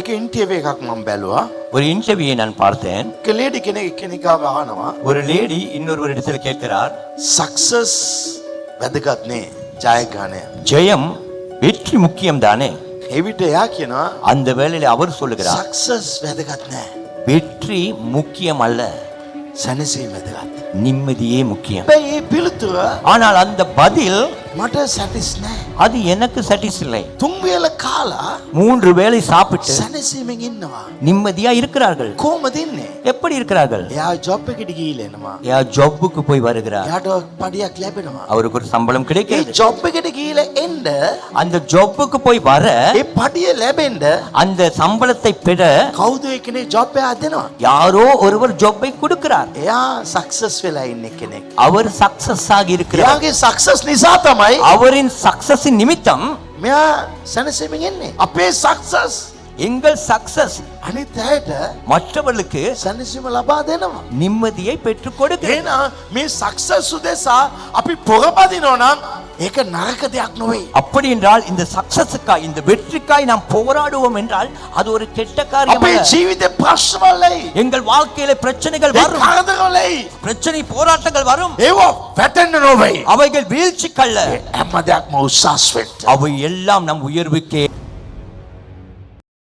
එක ඉන්ටර්විව් එකක් මම බැලුවා. ஒரு இன்டர்வியூயை நான் பார்த்தேன் එක ලේඩි කෙනෙක් එක්කෙනෙක්ව අහනවා ஒரு லேடி இன்னொரு இடத்துல கேட்கிறார் සක්සස් වැදගත් නේ ජයග්‍රහණය. ஜெயம் வெற்றி முக்கியம் தானே එවිට එයා කියනවා அந்த வேளையில அவர் சொல்லுகிறார் සක්සස් වැදගත් නෑ. வெற்றி முக்கியம் அல்ல සැනසීම වැදගත්. நிம்மதியே முக்கியம் හැබැයි ඒ පිළිතුර ஆனால் அந்த பதில் அது எனக்கு சாட்டிஸ் இல்லை தும்பேல காலா மூன்று வேளை சாப்பிட்டு சனசிமிங் இன்னவா? நிம்மதியா இருக்கிறார்கள். கோமதின்னு எப்படி இருக்கிறார்கள்? யா ஜாப் கிடைக்கலமா யா ஜாப்புக்கு போய் வருகிறார். யாடோ படியா கிளப்பிடமா அவருக்கு ஒரு சம்பளம் கிடைக்க ஜாப் கிடைக்கல என்ற அந்த ஜாப்புக்கு போய் வர படிய லேபெண்ட அந்த சம்பளத்தை பெற கௌதுக்கினே ஜாப்பே அதனா யாரோ ஒருவர் ஜாப்பை கொடுக்கிறார். யா சக்சஸ்ஃபுல் ஆயின்னிக்கினே அவர் சக்சஸ் ஆகி இருக்கிறார். யாகே சக்சஸ் நிசாத்தமா තමයි அவரின் சக்சஸின் நிமித்தம் මෙයා සැනසීමෙන් එන්නේ. අපේ සක්සස් எங்கள் சக்சஸ் අනිත් අයට மற்றவர்களுக்கு සැනසීම ලබා දෙනවා. நிம்மதியை பெற்றுக் கொடுக்கிறது එහෙනම් මේ සක්සස් උදෙසා අපි පොරපදිනවා නම් ඒක නරක දෙයක් නොවේ. அப்படி என்றால் இந்த சக்சஸுக்காய் இந்த வெற்றிக்காய் நாம் போராடுவோம் என்றால் அது ஒரு கெட்ட காரியம் අපේ அல்ல. ජීවිතේ ප්‍රශ්නවලයි. எங்கள் வாழ்க்கையில பிரச்சனைகள் ඒ வரும் කරදරවලයි. பிரச்சனை போராட்டங்கள் வரும் ඒවා වැටෙන්න නොවේ. அவைகள் வீழ்ச்சிக்கல்ல හැම දෙයක්ම උසස් වෙන්න. அவை எல்லாம் நம் உயர்வுக்கே